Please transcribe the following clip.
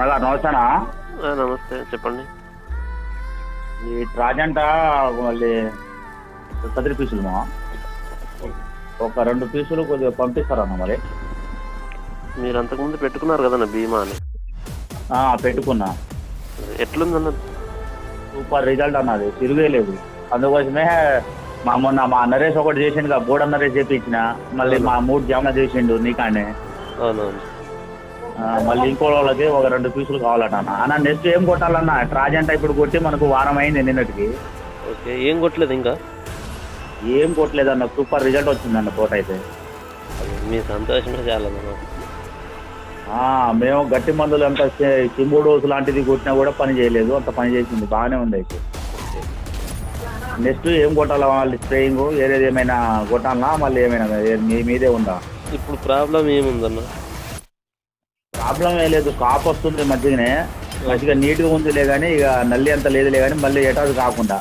అనగా నమస్తేనా? నమస్తే చెప్పండి. ఈ ట్రాజెంటా మళ్ళీ సదిరి పీసులు మా ఒక రెండు పీసులు కొద్దిగా పంపిస్తారన్న మరి. మీరు అంతకుముందు పెట్టుకున్నారు కదన్న బీమా అని. పెట్టుకున్నా. ఎట్లుందన్న? సూపర్ రిజల్ట్ అన్నది తిరిగే లేదు అందుకోసమే మా మొన్న మా నరేష్ ఒకటి చేసిండు బోర్డు నరేష్ చేపించిన. మళ్ళీ మా మూడు జామున చేసిండు నీకానే. అవునవును. మళ్ళీ ఇంకో వాళ్ళకి ఒక రెండు పీసులు కావాలట అన్న అన్న నెక్స్ట్ ఏం కొట్టాలన్న? ట్రాజెంటా ఇప్పుడు కొట్టి మనకు వారం అయింది నిన్నటికి. ఓకే ఏం కొట్టలేదు ఇంకా? ఏం కొట్టలేదన్న సూపర్ రిజల్ట్ వచ్చిందన్న తోట అయితే. మీ సంతోషమే ఆ, మేము గట్టి మందులు అంత కింబో డోసు లాంటిది కొట్టినా కూడా పని చేయలేదు. అంత పని చేసింది. బాగానే ఉంది అయితే. నెక్స్ట్ ఏం కొట్టాలా? మళ్ళీ స్ప్రేయింగ్ ఏరేది ఏమైనా కొట్టాలనా? మళ్ళీ ఏమైనా మీ మీదే ఉందా? ఇప్పుడు ప్రాబ్లం ఏముందన్న? ప్రాబ్లం ఏ లేదు. కాపు వస్తుంది మధ్యనే మంచిగా నీట్గా ఉందిలే కానీ ఇక నల్లి అంత లేదులే కానీ మళ్ళీ ఎటాది కాకుండా.